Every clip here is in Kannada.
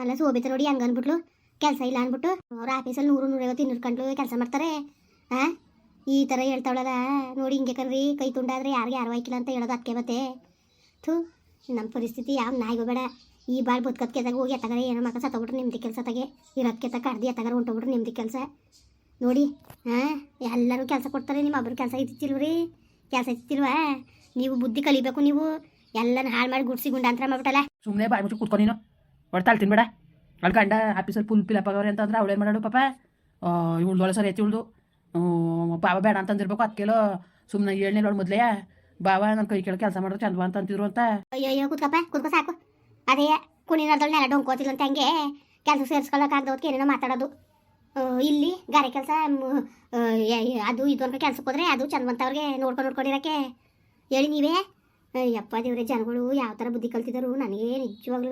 ಅಲ್ಲ ಸೋಬಿತ ನೋಡಿ ಹಂಗ ಅಂದ್ಬಿಟ್ಲು ಕೆಲಸ ಇಲ್ಲ ಅಂದ್ಬಿಟ್ಟು ಅವ್ರ ಆಫೀಸಲ್ಲಿ ನೂರು ನೂರೈವತ್ತು ಇನ್ನೂರು ಗಂಟಲು ಕೆಲಸ ಮಾಡ್ತಾರೆ. ಆ? ಈ ಥರ ಹೇಳ್ತಾವಳಲ್ಲ ನೋಡಿ ಹಿಂಗೆ ಕಣ್ರಿ ಕೈ ತುಂಡಾದ್ರೆ ಯಾರಿಗೆ ಯಾರು ಆಯ್ಕಿಲ್ಲ ಅಂತ ಹೇಳೋದು ಅದಕ್ಕೆ ಮತ್ತೆ. ಥೂ ನಮ್ಮ ಪರಿಸ್ಥಿತಿ ಯಾವ ನಾಯಿಗೂ ಬೇಡ. ಈ ಬಾಳ್ ಬದುಕತ್ ಕೆತ್ತಾಗ ಹೋಗಿ ಎತ್ತಗಾರೆ ಏನೋ ಮಕ್ಕ ಸತ್ತೋಗ್ಬಿಟ್ರೆ ನಿಮ್ದು ಕೆಲಸ ತಗೆ ಕೆತ್ತ ಕಡ್ದು ಎತ್ತಗಾರ ಹೊಂಟೋಗ್ಬಿಟ್ರೆ ನಿಮ್ದು ಕೆಲಸ. ನೋಡಿ ಹಾಂ ಎಲ್ಲರೂ ಕೆಲಸ ಕೊಡ್ತಾರೆ, ನಿಮ್ಮ ಒಬ್ಬರು ಕೆಲಸ ಇದ್ದಿಲ್ವ್ರಿ ಕೆಲಸ ಇತ್ತಿಲ್ವಾ ನೀವು ಬುದ್ಧಿ ಕಲಿಬೇಕು ನೀವು. ಎಲ್ಲನ ಹಾಳು ಮಾಡಿ ಗುಡ್ಸಿ ಗುಂಡಾಂತರ ಮಾಡ್ಬಿಟ್ಟಲ್ಲ. ಸುಮ್ಮನೆ ಬಾಯ್ಬಿಟ್ಟು ನೀನು. ಹೊಡ್ತಾಳ್ ತಿನ್ಬೇಡ ಅಲ್ಲಿ ಗಂಡ ಆಫೀಸಲ್ಲಿ ಫುಲ್ ಪಿಲಪ್ಪ ಆಗವ್ರೆ ಅಂತಂದ್ರೆ ಅವಳೇನು ಮಾಡೋಳು ಪಾಪ? ಇವಳು ಒಳ ಸರಿ ಐತಿ ಉಳ್ದು ಬಾವ ಬೇಡ ಅಂತಂದಿರ್ಬೇಕು. ಅದಕ್ಕೆಲ್ಲೋ ಸುಮ್ಮನೆ ಏಳನೇ ನೋಡು ಮೊದಲೇ ಬಾವ ನನ್ನ ಕೈ ಕೇಳಿ ಕೆಲಸ ಮಾಡಿದ್ರೆ ಚಂದವ ಅಂತ ಅಂತಿದ್ರು ಅಂತ. ಅಯ್ಯೋ ಕುತ್ಕಪ್ಪ, ಕೂತ್ಕೊ ಸಾಕು. ಅದೇ ಕುಣಿನರ್ದೊಳ್ ನೆಲ ಡೊಂಕೋತಿಲ್ಲ ಅಂತ ಹಂಗೆ ಕೆಲಸ ಸೇರಿಸ್ಕೊಳ್ಳೋಕ್ಕಾಗ್ದವ್ಕೆ ಏನೇನೋ ಮಾತಾಡೋದು. ಇಲ್ಲಿ ಗಾರೆ ಕೆಲಸ ಅದು ಇದು ಅಂತ ಕೆಲ್ಸಕ್ಕೆ ಹೋದ್ರೆ ಅದು ಚಂದವಂತವ್ರಿಗೆ ನೋಡ್ಕೊಂಡು ನೋಡ್ಕೊಂಡಿರಕ್ಕೆ. ಹೇಳಿ ನೀವೇ. ಯಪ್ಪ ದೇವ್ರೆ, ಜನಗಳು ಯಾವ ಥರ ಬುದ್ಧಿ ಕಲ್ತಿದ್ದರು? ನನಗೆ ನಿಜವಾಗ್ಲೂ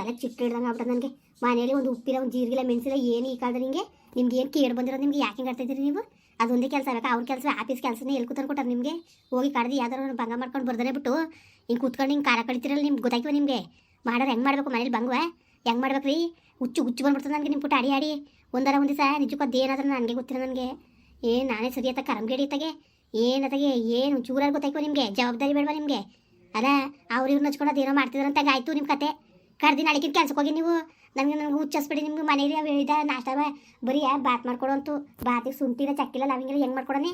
ತಲೆ ಚಿಟ್ಟು ಹಿಡ್ದಂಗೆ ಆಗ್ಬಿಟ್ಟು ನನಗೆ. ಮನೇಲಿ ಒಂದು ಉಪ್ಪಿಲ್ಲ, ಒಂದು ಜೀರಿಗಿಲ್ಲ, ಮೆಣಸಿಲ್ಲ, ಏನು ಈ ಕಾಲದ ನಿಮಗೆ ನಿಮ್ಗೆ ಏನು ಕೇಳಿ ಬಂದಿರೋ ನಿಮ್ಗೆ? ಯಾಕೆ ಹಿಂಗೆ ಆಡ್ತಿದ್ದೀರಿ ನೀವು? ಅದೊಂದೇ ಕೆಲಸ ಬೇಕಾ? ಅವ್ರ ಕೆಲಸ ಆಫೀಸ್ ಕೆಲಸನೇ ಎಲ್ಲಿ ಕೂತ್ಕೊಂಡು ಕೊಟ್ಟಾರೆ ನಿಮಗೆ? ಹೋಗಿ ಕಡ್ದು ಯಾವ್ದಾರು ಭಂಗ ಮಾಡ್ಕೊಂಡು ಬರ್ದೇ ಬಿಟ್ಟು ಹಿಂಗೆ ಕೂತ್ಕೊಂಡು ಹಿಂಗೆ ಕಾರ ಕಡಿತಿರಲ್ಲ ನಿಮ್ಗೆ? ಗೊತ್ತಾಯ್ತು ನಿಮಗೆ? ಮಾಡೋರು ಹೆಂಗೆ ಮಾಡಬೇಕು ಮನೇಲಿ ಬಂಗುವ? ಹೆಂಗೆ ಮಾಡ್ಬೇಕು ರೀ? ಹುಚ್ಚು ಹುಚ್ಚು ಬಂದ್ಬಿಡ್ತದೆ ನನಗೆ ನಿಮ್ಮ ಪುಟ್ಟ ಅಡಿ ಆಡಿ ಒಂದರ ಒಂದು ದಿವಸ ನಿಜಕ್ಕೂ ಅದೇನಾದ್ರೂ ನನಗೆ ಗೊತ್ತಿಲ್ಲ ನನಗೆ. ಏನು ನಾನೇ ಸರಿಯತ್ತ ಕರಂಗೇಡಿ ತಗೆ ಏನತ್ತಾಗೆ ಏನು ಚೂರಾಗಿ ಗೊತ್ತಾಯ್ಕೋ ನಿಮಗೆ? ಜವಾಬ್ದಾರಿ ಬೇಡವಾ ನಿಮಗೆ? ಅಲ್ಲ, ಅವ್ರು ಇವ್ರು ನಚ್ಕೊಂಡು ಅದೇನೋ ಮಾಡ್ತಿದ್ರಂತಾಗ ಆಯ್ತು ನಿಮ್ಮ ಕತೆ. ಕರ್ದಿ ನಾಳೆಕಿನ ಕೆಲ್ಸಕ್ಕೆ ಹೋಗಿ ನೀವು. ನನಗೆ ನನಗೆ ಹುಚ್ಚಿಸ್ಬಿಡಿ ನಿಮ್ಗೆ ಮನೇಲಿ ಅವು ಹೇಳಿದ ನಾಷ್ಟ ಬ- ಬರೀ ಬಾತ್ ಮಾಡ್ಕೊಡು ಅಂತೂ. ಬಾತಿಗೆ ಸುಂಟಿದ ಚಕ್ಕಿಲ್ಲ ಲವಂಗಿಲ್ಲ ಹೆಂಗೆ ಮಾಡ್ಕೊಡನೆ?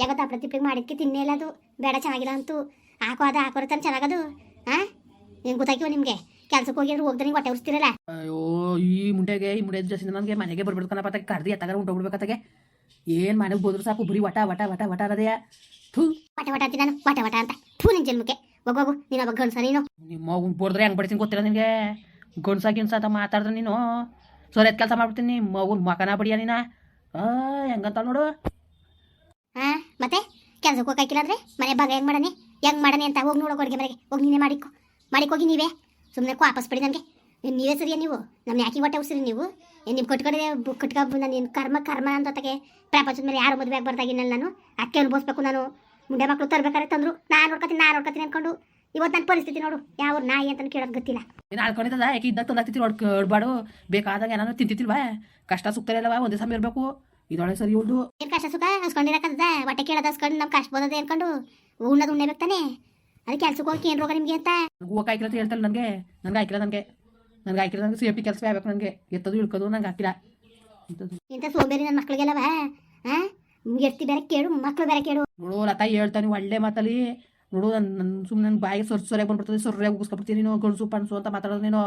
ಯಾಕೋ ತಪ್ಪಳ ತಿಪ್ಪಿಗೆ ಮಾಡಿದ್ಕೆ ತಿನ್ನೇ ಇಲ್ಲ ಅದು. ಬೇಡ ಚೆನ್ನಾಗಿಲ್ಲ ಅಂತೂ. ಹಾಕೋ ಅದು ಹಾಕೋರ್ತಾನೆ ಚೆನ್ನಾಗದು. ಹಾಂ ಏನು ಗೊತ್ತಾಗ್ಯವ ನಿಮಗೆ? ಕೆಲ್ಸಕ್ಕೆ ಹೋಗಿ ಅಂದ್ರೆ ಹೋಗ್ದೆ ಹೊಟ್ಟೆ ಉರಿಸ್ತಿರಲ್ಲ? ಅಯ್ಯೋ ಈ ಮುಂಡೆಗೆ ಈ ಮುಂಡೆ ಜಾಸ್ತಿ ನನಗೆ ಮನೆಗೆ ಬರ್ಬಿಡ್ಕನಪ್ಪ ತಗೆ ಕರ್ದು ಎತ್ತಾಗ ಹೊಂಟೋಗ್ಬಿಡ್ಬೇಕತ್ತಾಗೆ ಏನು ಮನೆಗೆ ಹೋದ್ರು ಸಾಕು ಬರೀ ವಟ ವಟ ವಟ ವಟ ಅನ್ನೋದೆಯಾ ಥೂ. ವಟ ವಟ ಅಂತ ನಾನು. ವಟ ವಟ ಅಂತ. ಥೂ ನಿನ್ನ ಜನ್ಮಕ್ಕೆ. ಹೋಗು ನಿನ್ನ ನೀನು ಒಬ್ಬ ಗಂಡ್ಸ ನೀನು. ನಿಮ್ಮ ಮಗು ಬೋಡಿದ್ರೆ ಹೆಂಗೆ ಬಡಿತೀನಿ ಗೊತ್ತಿಲ್ಲ ನಿನಗೆ? ಗಣ್ಸ ಗಿಣ್ಸ ಅಂತ ಮಾತಾಡಿದ್ರೆ ನೀನು. ಸೊರೆತ್ ಕೆಲಸ ಮಾಡ್ಬಿಡ್ತೀನಿ. ಮಗುನ ಮಕನ ಬಡಿಯ ನೀನ? ಹೆಂಗಂತ ನೋಡು. ಹಾಂ ಮತ್ತೆ? ಕೆಲ್ಸಕ್ಕೆ ಹೋಗಾಕಿಲ್ಲ ಅಂದ್ರೆ? ಮನೆ ಭಾಗ ಹೆಂಗ್ ಮಾಡನೆ ಹೆಂಗೆ ಮಾಡನೆ ಅಂತ ಹೋಗಿ ನೋಡೋ ಅಡುಗೆ ಮನೆಗೆ. ಹೋಗಿ ನೀನೇ ಮಾಡಿಕೊ. ಮಾಡಿಕೋಗಿ ನೀವೇ. ಸುಮ್ಮನೆ ವಾಪಸ್ ಬಿಡಿ ನನಗೆ. ನೀವೇ ಸರಿಯಾ ನೀವು? ನಮ್ಮ ಯಾಕೆ ಹೊಟ್ಟೆ ಉಸಿರಿ ನೀವು? ಏನು ನಿಮ್ಮ ಕಟ್ಕೊಂಡಿದೆ ಕಟ್ಕ ನಾನು ಏನು ಕರ್ಮ ಕರ್ಮ ಅಂತಗೆ ಪ್ರಪಂಚದ ಮೇಲೆ ಯಾರು ಮದುವೆ ಬರ್ದಾಗಿನಲ್ಲ ನಾನು? ಅದಕ್ಕೆ ಅನುಭವಿಸ್ಬೇಕು ನಾನು. ಮುಂಡೆ ಮಕ್ಕಳು ತರ್ಬೇಕಾರೆ ತಂದ್ರು. ನಾನು ನೋಡ್ಕೊತೀನಿ ನಾನು ನೋಡ್ಕೊತೀನಿ ಅನ್ಕೊಂಡು ಇವತ್ತು ನನ್ನ ಪರಿಸ್ಥಿತಿ ನೋಡು. ಯಾವ ನಾಯಿ ಅಂತ ಕೇಳೋದು ಗೊತ್ತಿಲ್ಲ. ನೀನು ಆಳ್ಕೊಂಡಿದ್ದದ? ಯಾಕೆ ಇದ್ದಾಗ ತಂದಾಗ್ತಿತ್ತು ಹೊಡ್ ಬಾಡು ಬೇಕಾದಾಗ ಏನಾದ್ರು ತಿಂತಿತ್ತಿಲ್ವಾ ಕಷ್ಟ ಸುಖ ಅಲ್ಲವಾ ಒಂದೇ ಸಮಯ ಇರಬೇಕು. ಇದೊಳಗೆ ಸರಿ ಉಳ್ದು ಏನು ಕಷ್ಟ ಸುಖ? ಹಸ್ಕೊಂಡಿರಕ್ಕದ ಬಟ್ಟೆ ಕೇಳೋದು ಹಸ್ಕೊಂಡು ನಮ್ಮ ಕಷ್ಟ ಬಂದದೆ ಅನ್ಕೊಂಡು ಉಣ್ಣದು ಉಣ್ಣಬೇಕು ತಾನೆ? ಅದಕ್ಕೆ ಕೆಲ್ಸಕ್ಕೆ ಹೋಗಿ ಏನು ರೋಗ ನಿಮಗೆ ಅಂತ? ಹೂವು ಕಾಯ್ಕಿಲ್ಲ ಅಂತ ಹೇಳ್ತಲ್ಲ ನನಗೆ. ನನಗೆ. ಹಾಕಿಲ್ಲ ನನಗೆ ನನಗೆ ಹಾಕಿಲ್ಲ ನನಗೆ ಸೇಫ್ಟಿ ಕೆಲಸ ಆಗ್ಬೇಕು ನನಗೆ. ಎತ್ತದು ಇಳ್ಕೋದು ನಂಗೆ ಹಾಕಿಲ್ಲ. ಇಂಥ ಸೋಂಬೇರಿ ನನ್ನ ಮಕ್ಕಳಿಗೆಲ್ಲವಾ ಹಾಂ ಎತ್ತಿ ಬೇರೆ ಕೇಳು ಮಕ್ಳು ಬೇರೆ ಕೇಳು. ನೋಡು ಲತಾ ಹೇಳ್ತಾನೆ ಒಳ್ಳೆ ಮಾತಲ್ಲಿ. ನೋಡು ನನ್ನ ಸುಮ್ಮನೆ ನನ್ನ ಬಾಯಿಗೆ ಸೊರ್ ಸೊರೆ ಬಂದ್ಬಿಡ್ತದೆ ಸೊರ್ರೆ ಉಗಿಸ್ಕೊಬಿಡ್ತೀನಿ ನೀನು ಗಣಸು ಪಣಸು ಅಂತ ಮಾತಾಡೋದು ನೀನು.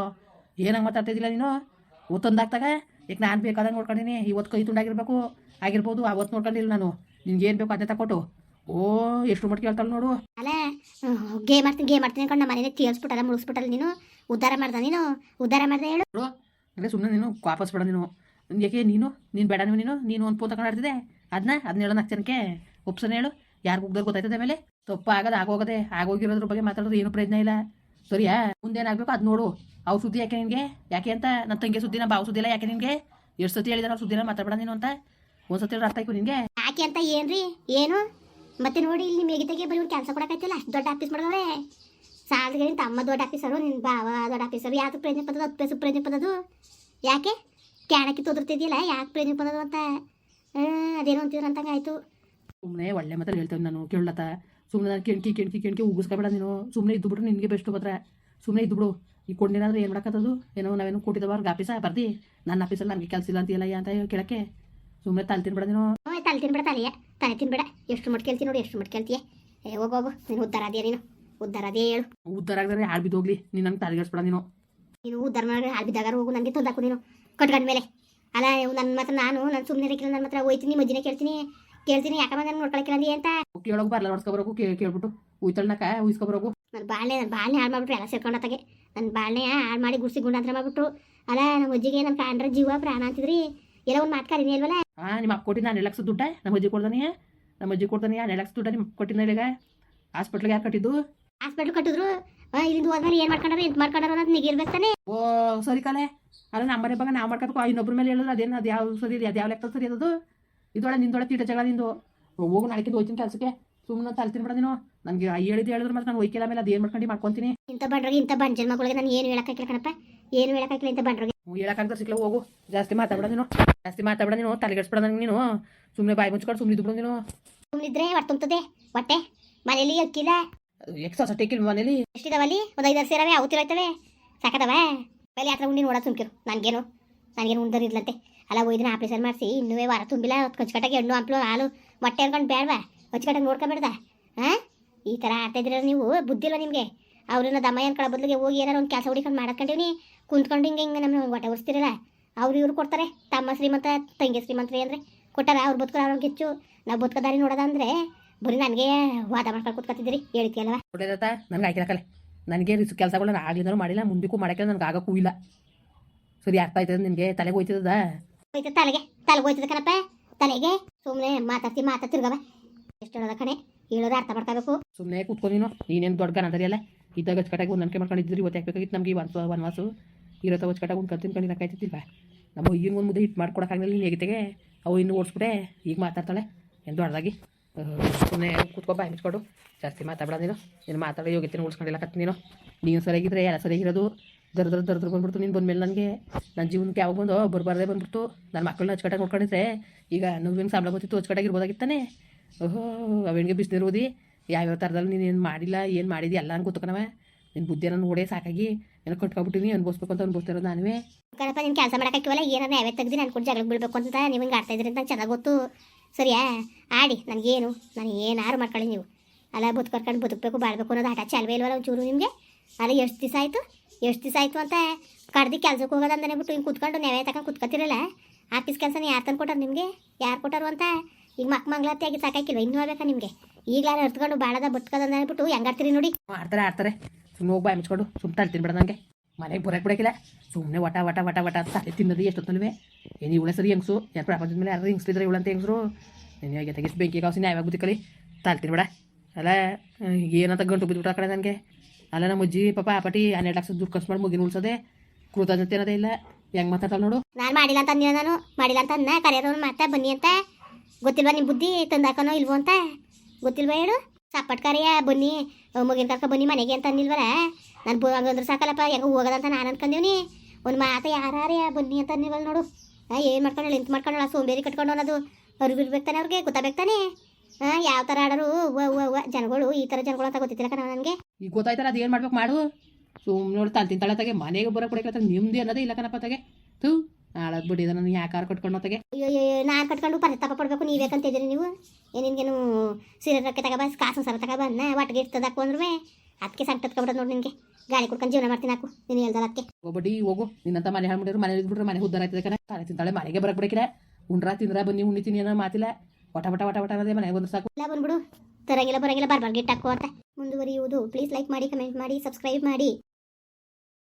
ಏನಂಗೆ ಮಾತಾಡ್ತಿದ್ದಿಲ್ಲ ನೀನು? ಒತ್ತೊಂದಾಗ್ತಾಗ ಈಗ ನಾನು ಬೇಕಾದಂಗೆ ನೋಡ್ಕೊಂಡಿನಿ. ಇವತ್ತು ಕೈ ತುಂಡಾಗಿರ್ಬೇಕು ಆಗಿರ್ಬೋದು ಅವತ್ತು ನೋಡ್ಕೊಂಡಿಲ್ಲ ನಾನು. ನಿನ್ಗೆ ಏನು ಬೇಕು ಅದೇ ತಕೊಟ್ಟು ಓ ಎಷ್ಟು ಮಟ್ಟಿಗೆ ಹೇಳ್ತಾಳೆ ನೋಡು. ಅಲ್ಲ ಗೇ ಮಾಡ್ತೀನಿ ಗೇ ಮಾಡ್ತೀನಿ ಅನ್ಕೊಂಡು ನಮ್ಮ ಮನೇಲಿ ತೀರ್ಸ್ಬಿಟ್ಟಲ್ಲ ಮುಳುಗಿಸ್ಬಿಟ್ಟಲ್ಲ ನೀನು? ಉದ್ಧಾರ ಮಾಡ್ದ ನೀನು? ಉದ್ಧಾರ ಮಾಡ್ದೆ ಹೇಳು. ನೋಡು ಅಂದರೆ ಸುಮ್ಮನೆ ನೀನು ವಾಪಸ್ ಬೇಡ ನೀನು. ಯಾಕೆ ನೀನು? ನೀನು ಬೇಡ ನೀವು ನೀನು? ನೀನು ಒಂದು ಫೋನ್ ತಗೊಂಡು ಆಡ್ತಿದ್ದೆ. ಅದನ್ನ ಅದನ್ನ ಹೇಳೋ ಜನಕ್ಕೆ ಹೇಳು. ಯಾರು ಹೋಗ್ದವ್ರು ಗೊತ್ತಾಯ್ತದೆ ಮೇಲೆ ತಪ್ಪು ಆಗೋದು ಆಗೋಗದೆ, ಆಗೋಗಿರೋದ್ರ ಬಗ್ಗೆ ಮಾತಾಡೋದು ಏನು ಪ್ರಯತ್ನ ಇಲ್ಲ. ಸರಿಯಾ? ಮುಂದೆ ಏನಾಗಬೇಕು ಅದು ನೋಡು. ಅವ್ರ ಸುದ್ದಿ ಯಾಕೆ ನಿನಗೆ? ಯಾಕೆ ಅಂತ? ನನ್ನ ತಂಗಿ ಸುದ್ದಿನ ಬಾವು ಸುದ್ದಿ ಇಲ್ಲ ಯಾಕೆ ನಿನಗೆ? ಎಷ್ಟು ಸತಿ ಹೇಳಿದಾರೆ ಅವ್ರ ಸುದ್ದಿನ ಮಾತಾಡಬೇಡ ನೀನು ಅಂತ. ಒಂದ್ಸತಿ ಅರ್ಥ ಆಯ್ತು ನಿನಗೆ? ಯಾಕೆ ಅಂತ ಏನ್ರಿ? ಏನು? ಮತ್ತೆ ನೋಡಿ ಇಲ್ಲಿ ಮೇಗಿತೆಗೆ ಬರೀ ಕೆಲಸ ಕೊಡಕೈತಿಲ್ಲ ಅಷ್ಟು ದೊಡ್ಡ ಆಫೀಸ್ ಮಾಡಿದವ್ರೆ. ಸಾಲಗೆ ತಮ್ಮ ದೊಡ್ಡ ಆಫೀಸರು ನಿನ್ನ ಬಾವ ದೊಡ್ಡ ಆಫೀಸರು. ಯಾಕೆ ಪ್ರಯೋಜನ ಪದದು ಹತ್ತು ಪೈಸು ಪ್ರಯೋಜನ ಯಾಕೆ? ಕ್ಯಾಣಕ್ಕೆ ತೊದರ್ತಿದ್ಯಲ್ಲ, ಯಾಕೆ ಪ್ರಯೋಜನ ಪದದು ಅಂತ. ಅದೇನೋ ಅಂತಿದ್ರು ಅಂತಂಗೆ ಆಯ್ತು. ಸುಮ್ಮನೆ ಒಳ್ಳೆ ಮಾತ್ರ ಹೇಳ್ತೇವೆ ನಾನು ಕೇಳತ್ತ ಸುಮ್ಮನೆ ನಾನು ಕೆಣ್ಕಿ ಕೆಣ್ಕಿ ಕೆಣ್ಕಿ ಉಗಿಸ್ಕೊಬೇಡ ನೀನು. ಸುಮ್ಮನೆ ಇದ್ದು ಬಿಟ್ರೆ ನಿನಗೆ ಬೆಸ್ಟ್ ಮಾತ್ರ ಸುಮ್ಮನೆ ಇದ್ದು ಬಿಡು. ಈ ಕೊಂಡಿನಾದ್ರೆ ಏನು ಮಾಡಕ್ಕತ್ತದು ಏನೋ ನಾವೇನು ಕೊಟ್ಟಿದ್ದವ ಅವ್ರಿಗೆ ಆಫೀಸ ಬರ್ದಿ. ನನ್ನ ಆಫೀಸಲ್ಲಿ ನನಗೆ ಕೆಲಸ ಇಲ್ಲ ಅಂತೀಯಲ್ಲ ಅಂತ ಕೇಳಕ್ಕೆ. ಸುಮ್ಮನೆ ತಲೆ ತಿನ್ಬೇಡ ನೀನು. ಹೋಯ್ ತಲೆ ತಿನ್ಬೇಡ ತಲೆಯ ತಲೆ ತಿನ್ಬೇಡ. ಎಷ್ಟು ಮಟ್ ಕೇಳ್ತೀನಿ ನೋಡಿ ಎಷ್ಟು ಮಟ್ ಕೇಳ್ತೀಯ. ಏ ಹೋಗು ಹೋಗು. ನೀನು ಉದ್ಧಾರ ಅದೇ ನೀನು? ಉದ್ಧಾರ ಅದೇ ಹೇಳು. ಉದ್ದಾರ ಆಗಿದ್ರೆ ಹಾಳು ಬಿದ್ದೋಗ್ಲಿ. ನೀನು ನಂಗೆ ತಲೆಗೆಡ್ಸ್ಬೇಡ ನೀನು. ನೀನು ಉದ್ದಾರ ಮಾಡಿ ಹಾಳು ಬಿದ್ದಾಗ ಹೋಗು. ನನಗೆ ತೊಂದಾಕು ನೀನು. ಕಟ್ಕೊಂಡ ಮೇಲೆ ಅಲ್ಲ ನನ್ನ ಮಾತ್ರ ನಾನು ನಾನು ಸುಮ್ಮನೆ ಇರಕ್ಕಿಲ್ಲ ನನ್ನ ಮಾತ್ರ ಹೋಯ್ತೀನಿ ಮಜ್ಜಿನ ಕೇಳ್ತೀನಿ ಕೇಳ್ತೀನಿ ಯಾಕಮ್ಮ ನಾನು ನೋಡ್ಕೊಳಕ್ಕಿಲ್ಲ ಅಂತ. ಕೇಳೋಕೆ ಬರಲ್ಲ ನೋಡ್ಸ್ಕೊಬರೋಕು ಕೇಳ್ಬಿಟ್ಟು ಉಯ್ತಳ್ನಕ ಉಯ್ಸ್ಕೊಬರೋಕು ನನ್ನ ಬಾಳೆ ನನ್ನ ಬಾಳೆ ಹಾಳು ಮಾಡ್ಬಿಟ್ರು ಎಲ್ಲ ಸೇರ್ಕೊಂಡತ್ತಾಗೆ ನನ್ನ ಬಾಳೆ ಹಾಳು ಮಾಡಿ ಗುಡ್ಸಿ ಗುಂಡಾಂತರ ಮಾಡ್ಬಿಟ್ರು. ಅಲ್ಲ ನಮ್ಮ ಅಜ್ಜಿಗೆ ನಮ್ಮ ಕಾಂಡ್ರ ಜೀವ ಪ್ರಾಣ ಅಂತಿದ್ರಿ. ಎಲ್ಲ ಒಂದು ಮಾತು ಕರೀನಿ ಅಲ್ವಲ್ಲ? ಹಾಂ ನಿಮ್ಮ ಅಪ್ಪ ಕೊಟ್ಟಿ ನಾನು ಲಕ್ಷ ದುಡ್ಡ ನಮ್ಮ ಅಜ್ಜಿ ಕೊಡ್ತಾನೆ ನಮ್ಮ ಅಜ್ಜಿ ಕೊಡ್ತಾನೆ ಎರಡು ಲಕ್ಷ ದುಡ್ಡ ನಿಮ್ಮ ಕೊಟ್ಟಿನ ಈಗ ಹಾಸ್ಪಿಟ್ಲಿಗೆ ಯಾರು ಕಟ್ಟಿದ್ದು? ಹಾಸ್ಪಿಟ್ಲ್ ಕಟ್ಟಿದ್ರು ಇಲ್ಲಿಂದ ಹೋದ್ಮೇಲೆ ಏನ್ ಮಾಡ್ಕೊಂಡ್ರೆ ಎಂತ ಮಾಡ್ಕೊಂಡ್ರು ಅಂತ ನಿಗಿರ್ಬೇಕು ತಾನೆ? ಓ ಸರಿ ಕಲೆ ಅಲ್ಲ ನಮ್ಮ ಮನೆ ಬಗ್ಗೆ ನಾವು ಮಾಡ್ಕೋಬೇಕು ಇನ್ನೊಬ್ರ ಮೇಲೆ ಹೇಳಿದ್ರೆ ಅದೇನು ಅದು ಯಾವ ಸರಿ ಅದು ಯಾವ ಲೆಕ್ಕ ಸರಿ ಅದು? ಇದೊಳ ನಿಂದೊಳ ತೀಟ ಜಗಳ ನಿಂದು. ಹೋಗು ನಾಳೆ ಹೋಯ್ತೀನಿ ಕೆಲಸಕ್ಕೆ. ಸುಮ್ಮನೆ ತಲ್ತೀನಿ ಬಿಡ ನೀನು. ನನಗೆ ಹೇಳಿದ್ದು ಹೇಳಿದ್ರೆ ಮತ್ತೆ ನಾನು ಒಯ್ಕಿಲ್ಲ ಮೇಲೆ ಅದು ಏನು ಮಾಡ್ಕೊಂಡು ಮಾಡ್ಕೊತೀನಿ. ಇಂಥ ಬಂಡ್ರಿಗೆ ಇಂಥ ಬಂಡ್ ಜನ್ಮಗಳಿಗೆ ನಾನು ಏನು ಹೇಳಕ್ಕಾಗಿಲ್ಲ ಕಣಪ್ಪ. ಏನು ಹೇಳಕ್ಕಾಗಿಲ್ಲ ಇಂಥ ಬಂಡ್ರಿಗೆ. ಹೇಳಕ್ಕಾಗ್ದ ಸಿಕ್ಲ ಹೋಗು. ಜಾಸ್ತಿ ಮಾತಾಡ ನೀನು. ಜಾಸ್ತಿ ಮಾತಾಡ ನೀನು. ತಲೆಗೆಡ್ಸ್ಬಿಡ ನಂಗೆ ನೀನು. ಸುಮ್ಮನೆ ಬಾಯಿ ಮುಚ್ಕೊಂಡು ಸುಮ್ಮನೆ ಇದ್ಬಿಡು ನೀನು. ಸುಮ್ಮನಿದ್ರೆ ಹೊಟ್ಟೆ ತುಂಬುತ್ತದೆ ಹೊಟ್ಟೆ. ಮನೇಲಿ ಅಕ್ಕಿಲ್ಲ ಎಕ್ಸ್ ಸೊಸೈಟಿ ಮನೇಲಿ. ಎಷ್ಟಿದಾವಲ್ಲಿ? ಒಂದು ಐದಾರು ಸೇರವೆ, ಅವು ತಿರೋಯ್ತವೆ. ಸಾಕದವ? ಮೇಲೆ ಹತ್ರ ಉಂಡಿ ನೋಡೋದು ತುಂಬಿರು ನನಗೇನು? ನನಗೇನು ಉಂಡರಿರ್ಲಂತೆ ಅಲ್ಲ ಹೋಯ್ದಿನ ಆಪ್ರೇಷನ್ ಮಾಡಿಸಿ ಇನ್ನೂ ವಾರ ತುಂಬಿಲ್ಲ ಕಚ್ಕಟ್ಟಾಗಿ ಹೆಣ್ಣು ಹಂಪ್ಲು, ಹಾಲು, ಮೊಟ್ಟೆ ಅನ್ಕೊಂಡು ಬೇಡವಾ ಕಚ್ಕಟ್ಟಾಗಿ ನೋಡ್ಕೊಬೇಡ್ದ? ಹಾಂ ಈ ಥರ ಆಡ್ತಾ ಇದ್ರೆ ನೀವು? ಬುದ್ಧಿ ಇಲ್ಲ ನಿಮಗೆ? ಅವ್ರನ್ನ ದಮ್ಮ ಕಳ ಬದಲಿಗೆ ಹೋಗಿ ಏನಾರು ಒಂದು ಕೆಲಸ ಹುಡಿಕೊಂಡು ಮಾಡಕ್ಕಂಡೀವಿ ಕುಂತ್ಕೊಂಡು ಹಿಂಗೆ ಹಿಂಗೆ ನಮ್ಮ ಹೊಟ್ಟೆ ಉರಿಸ್ತಿರಲ್ಲ? ಅವ್ರು ಇವ್ರು ಕೊಡ್ತಾರೆ. ತಮ್ಮ ಶ್ರೀಮಂತ, ತಂಗಿ ಶ್ರೀಮಂತ ಅಂದರೆ ಕೊಟ್ಟಾರ? ಅವ್ರು ಬದುಕೋ ಅವ್ರಿಗೆ ಹೆಚ್ಚು. ನಾವು ಬದುಕೋದಾರಿ ನೋಡೋದಂದ್ರೆ ಬರೀ ನನಗೆ ವಾದ ಮಾಡ್ಕೊಂಡು ಕೂತ್ಕೊತಿದ್ರಿ ಹೇಳಿಕೆ ನೋಡಿ ಒಳ್ಳೇದತ್ತ ನನಗೆ ಆಯ್ಕಿರಕಲ್ಲ ನನಗೆ ರಿಸ್ ಕೆಲಸಗಳು ನಾನು ಆಗ್ಲಿಂದನೂ ಮಾಡಿಲ್ಲ ಮುಂದಕ್ಕೂ ಮಾಡಕ್ಕೆ ನನಗೆ ಆಗೋಕ್ಕೂ ಇಲ್ಲ. ಸರಿ ಅರ್ಥ ಆಯ್ತದ ನಿನಗೆ ತಲೆಗೆ ಹೋಯ್ತದ ಹೋಯ್ತದ ತಲೆಗೆ ತಲೆಗೆ ಹೋಯ್ತದ ಕಣಪ್ಪ. ತಲೆಗೆ ಸುಮ್ಮನೆ ಮಾತಾಡ್ತಿ ತಿರ್ಗವ ಎಷ್ಟು ಹೇಳೋದ ಕಣೆ? ಹೇಳೋದು ಅರ್ಥ ಮಾಡ್ಕೋಬೇಕು. ಸುಮ್ಮನೆ ಕೂತ್ಕೊ ನೀನು ನೀನೇನು ದೊಡ್ಡ ಗನದರಿಯಲ್ಲ ಇದ್ದಾಗ ಕಟ್ಟಾಗಿ ಒಂದು ನಂಬಿಕೆ ಮಾಡ್ಕೊಂಡಿದ್ರಿ ಇವತ್ತು ಹಾಕ್ಬೇಕಾಗಿತ್ತು ನಮಗೆ ವನ್ಸ ವನವಾಸು? ಇರತ್ತ ಕಟ್ಟಾಗಿ ಒಂದು ಕಲ್ತಿನ ಕಣ್ಣಿನ ಕಾಯ್ತಿಲ್ವಾ ನಮ್ಮ ಈಗಿನ ಒಂದು ಮುದ್ದೆ ಹಿಟ್ಟು ಮಾಡ್ಕೊಡೋಕ್ಕಾಗಲಿಲ್ಲ ನೀನು ಹೇಗಿತೆಗೆ ಅವು ಇನ್ನು ಓಡಿಸ್ಬಿಟ್ಟೆ ಈಗ ಮಾತಾಡ್ತಾಳೆ ಏನು ದೊಡ್ಡದಾಗಿ? ಸುಮ್ಮನೆ ಕೂತ್ಕೊ ಜಾಸ್ತಿ ಮಾತಾಡ್ಬೇಡ ನೀನು. ನೀನು ಮಾತಾಡೋ ಯೋಗ್ಯತೆ ಉಳಿಸ್ಕೊಂಡಿಲ್ಲ ಕತ್ ನೀನು. ನೀನು ಸರಿಯಾಗಿದ್ರೆ ಎಲ್ಲ ಸರಿಯಾಗಿರೋದು ದರ ದರ ದರ ಬಂದ್ಬಿಡ್ತು ನೀನು ಬಂದಮೇಲೆ ನನಗೆ. ನನ್ನ ಜೀವನಕ್ಕೆ ಯಾವಾಗ ಬಂದು ಬರಬಾರ್ದೇ ಬಂದ್ಬಿಟ್ಟು ನನ್ನ ಮಕ್ಕಳನ್ನ ಅಚ್ಚುಕಟ್ಟಾಗಿ ನೋಡ್ಕೊಂಡಿದ್ರೆ ಈಗ ನೋವಿನ ಸಂಬಳ ಗೊತ್ತಿತ್ತು ಅಚ್ಚುಕಟ್ಟಾಗಿರ್ಬೋದಾಗಿತ್ತಾನೆ. ಓಹೋ, ಅವೇಣಿಗೆ ಬಿಸಿನೀರು ಓದಿ. ಯಾವ್ಯಾವ ಥರದಲ್ಲಿ ನೀನು ಏನು ಮಾಡಿಲ್ಲ, ಏನು ಮಾಡಿದಿ ಎಲ್ಲ ಅಂತ ಗೊತ್ತಕನವ ನಿನ್ನ ಬುದ್ಧಿಯನ್ನು ನೋಡೇ ಸಾಕಾಗಿ. ಏನೋ ಕಟ್ಕೊಬಿಟ್ಟಿನಿ, ಅನ್ಭವಿಸ್ಬೇಕು ಅಂತ ಅನ್ಬೋಸ್ತಿರೋದು ನಾನುವೇ. ಕಣಪ್ಪ, ನೀನು ಕೆಲಸ ಮಾಡೋಕ್ಕಿವಲ್ಲ ಏನಾರ ಯಾವ್ಯಾವ ತೆಗ್ದು ನಾನು ಕೂಡ ಜಗಳ ಬೀಳ್ಬೇಕು ಅಂತ ನೀವು ಹಿಂಗೆ ಆಡ್ತಾ ಇದ್ರಿ ಅಂತ ಚೆನ್ನಾಗಿ ಗೊತ್ತು. ಸರಿಯಾ? ಆಡಿ, ನನಗೇನು? ನಾನು ಏನಾರು ಮಾಡ್ಕೊಳ್ಳಿ ನೀವು. ಅಲ್ಲ ಬದುಕರ್ಕೊಂಡು ಬದುಕಬೇಕು, ಬಾಳ್ಬೇಕು ಅನ್ನೋದು ಹಠ ಚಾಲ್ವೇ ಇಲ್ವಲ್ಲ ಒಂಚೂರು ನಿಮಗೆ? ಅಲ್ಲ ಎಷ್ಟು ದಿವಸ ಆಯಿತು? ಎಷ್ಟು ದಿವಸ ಆಯಿತು ಅಂತ ಕಡ್ದು ಕೆಲ್ಸಕ್ಕೆ ಹೋಗೋದಂದನೇ ಬಿಟ್ಟು ಹಿಂಗೆ ಕುತ್ಕೊಂಡು ನೆವೆ ತಗೊಂಡು ಕುತ್ಕೊತಿರಲ್ಲ? ಆಫೀಸ್ ಕೆಲಸನ ಯಾರು ತಂದು ಕೊಟ್ಟರು ನಿಮಗೆ? ಯಾರು ಕೊಟ್ಟಾರು ಅಂತ? ಈಗ ಮಕ್ಕ ಮಂಗ್ಲಾತಿ ಆಗಿ ಸಾಕಾಕಿಲ್ವ? ಇನ್ನೂ ಆಗ್ಬೇಕಾ ನಿಮಗೆ? ಈಗಲಾರು ಅರ್ತ್ಕೊಂಡು ಬಾಳದ ಬಟ್ಕದಂದ ಬಿಟ್ಟು ಹೆಂಗಾಡ್ತೀರಿ ನೋಡಿ? ಆಡ್ತಾರೆ ಆಡ್ತಾರೆ ಸುಮ್ಮನೆ ಹೋಗಿ ಬಾಯಿ ಮುಚ್ಕೊಂಡು ಸುಮ್ಮನೆ ತಿನ್ಬೇಡ ನನಗೆ ಮನೆಗೆ ಬರೋಕೆ ಬಿಡಕ್ಕಿಲ್ಲ. ಸುಮ್ಮನೆ ವಟ ವಟ ವಟ ವಟ ಅಂತ ತಲೆ ತಿನ್ನೋದು ಎಷ್ಟೊತ್ತಲ್ವೇ ಏನು ಇವಳೆ ಸರಿ ಹೆಂಗಸು? ಯಾರು ಪ್ರಪಂಚದ ಮೇಲೆ ಯಾರು ಹಿಂಗ್ಸಿದ್ರೆ ಇವಳಂತ ಹೆಂಗಸರು ನೀನು ಹೇಗೆ ತೆಗಿಸ್ ಬೆಂಕಿ ಕಾಸಿನ ಯಾವಾಗ ಬುದ್ಧಿಕಲಿ ತಲೆ ತಿನ್ಬೇಡ. ಅಲ್ಲ ಏನಂತ ಗಂಟು ಬಿದ್ದುಬಿಟ್ಟ ಆ ಕಡೆ ನನಗೆ. ಅಲ್ಲ, ನಮ್ಮ ಅಜ್ಜಿ, ಪಾಪ ಆಪಟಿ ಹನ್ನೆರಡು ಲಕ್ಷ ದುಡ್ಡು ಖರ್ಚು ಮಾಡಿ ಮುಗಿನ ಉಳಿಸೋದೆ. ಕೃತಜ್ಞತೆ ಅನ್ನೋದೇ ಇಲ್ಲ. ಹೆಂಗೆ ಮಾತಾಡ್ತಾಳೆ ನೋಡು. ನಾನು ಮಾಡಿಲ್ಲ ಅಂತ ಅಂದಿಲ್ಲ ನಾನು. ಮಾಡಿಲ್ಲ ಅಂತ ಅನ್ನ. ಕರೆಯೋರು ಮಾತಾ ಬನ್ನಿ ಅಂತ. ಗೊತ್ತಿಲ್ವಾ ನಿಮ್ಮ ಬುದ್ಧಿ? ತಂದಾಕನೋ ಇಲ್ವೋ ಅಂತ. ಗೊತ್ತಿಲ್ವಾ ಹೇಳು? ಸಪ್ಪಟ್ಕಾರಿಯ ಬನ್ನಿ, ಮುಗಿನ ಕರ್ಕ ಬನ್ನಿ ಮನೆಗೆ ಅಂತ ಅಂದಿಲ್ವಲ್ಲ. ನಾನು ಬೋ ಹಂಗಂದ್ರೆ ಸಾಕಲ್ಲಪ್ಪ ಹೆಂಗ ಹೋಗೋದಂತ ನಾನು ಅನ್ಕೊಂಡೀವ್ನಿ ಒಂದು ಮಾತು ಯಾರೇ ಬನ್ನಿ ಅಂತ ನೀವಲ್ಲಿ ನೋಡು. ಏನು ಮಾಡ್ಕೊಂಡು ಇಂತ ಮಾಡ್ಕೊಂಡು ಸೋಂಬೇರಿ ಕಟ್ಕೊಂಡು ಅನ್ನೋದು ಅವ್ರಿಗೆ ತಾನೆ ಅವ್ರಿಗೆ ಗೊತ್ತಾಗಬೇಕು ತಾನೆ ಹಾಂ ಯಾವ ಥರ ಆಡೋರು ಜನಗಳು ಈ ಥರ ಜನಗಳು ಅಂತ ಗೊತ್ತಿತ್ತಿಲ್ಲ ಕಣ ನನಗೆ. ಈಗ ಅದು ಏನು ಮಾಡ್ಬೇಕು ಮಾಡು. ಸುಮ್ಮನೆ ನೋಡಿ ತಲೆ ತಿಂತಾಳೆ ತಗೆ ಮನೆಗೆ ಬರೋ ಕೊಡಕ್ಕೆ ನಿಮ್ದು ಅನ್ನೋದೇ ಇಲ್ಲ ಕಣಪ್ಪ ತಗೆ. ತೂ ನಾಳದ್ ಬಿಟ್ಟಿದ ನಾನು ಯಾಕಾರ ಕಟ್ಕೊಂಡು ತಗೆ. ಅಯ್ಯೋ ನಾನು ಕಟ್ಕೊಂಡು ಪರಿತಾಪ ತಪ್ಪ ನೀವೇಕಂತ ಇದ್ದೀರಿ ನೀವು? ಏನಿನ್ಗೇನು ಸೀರೆ ರೊಕ್ಕ ತಗೊಬ ಕಾಸು ಸರ ತಗೊಬ ಅನ್ನ ಒಟ್ಟಿಗೆ ಇರ್ತದಾಕು ಅಂದ್ರೂ ಅದಕ್ಕೆ ಸಂಕಟತ್ಕೊಬಿಡೋದು ನೋಡಿ ನಿನಗೆ. ಗಾಳಿ ಕುಡ್ಕೊಂಡು ಜೀವನ ಮಾಡ್ತೀನಿ ಹಾಕು. ನೀನು ಹೇಳ್ದಲ್ಲ ಅದಕ್ಕೆ ಹೋಗ್ಬಿಟ್ಟು ಹೋಗು. ನಿನ್ನಂತ ಮನೆ ಹಾಳ್ಬಿಟ್ಟಿರು ಮನೆ ಇದ್ಬಿಟ್ರೆ ಮನೆ ಉದ್ದಾರ ಆಯ್ತದೆ ಕಣ. ತಲೆ ತಿಂತಾಳೆ ಮನೆಗೆ ಬರಕ್ ಬಿಡಕಿಲ್ಲ ಉಂಡ್ರ ತಿಂದ್ರ ಬನ್ನಿ ಉಣ್ಣಿತೀನಿ ಅನ್ನೋ ಮಾತಿಲ್ಲ. ವಟ ವಟ ವಟ ವಟ ಅನ್ನೋದೇ ಮನೆಗೆ ಬಂದ್ರೆ ಸಾಕು. ಇಲ್ಲ ಬಂದ್ಬಿಡು. ತರಂಗಿಲ್ಲ ಬರಂಗಿಲ್ಲ ಬಾರ್ಬಾರ್ ಗಿಟ್ಟಾಕು ಅಂತ. ಮುಂದುವರಿಯುವುದು. ಪ್ಲೀಸ್ ಲೈಕ್ ಮಾಡಿ ಕಮೆಂಟ್ ಮಾಡಿ ಸಬ್ಸ್ಕ್ರೈಬ್ ಮಾಡಿ.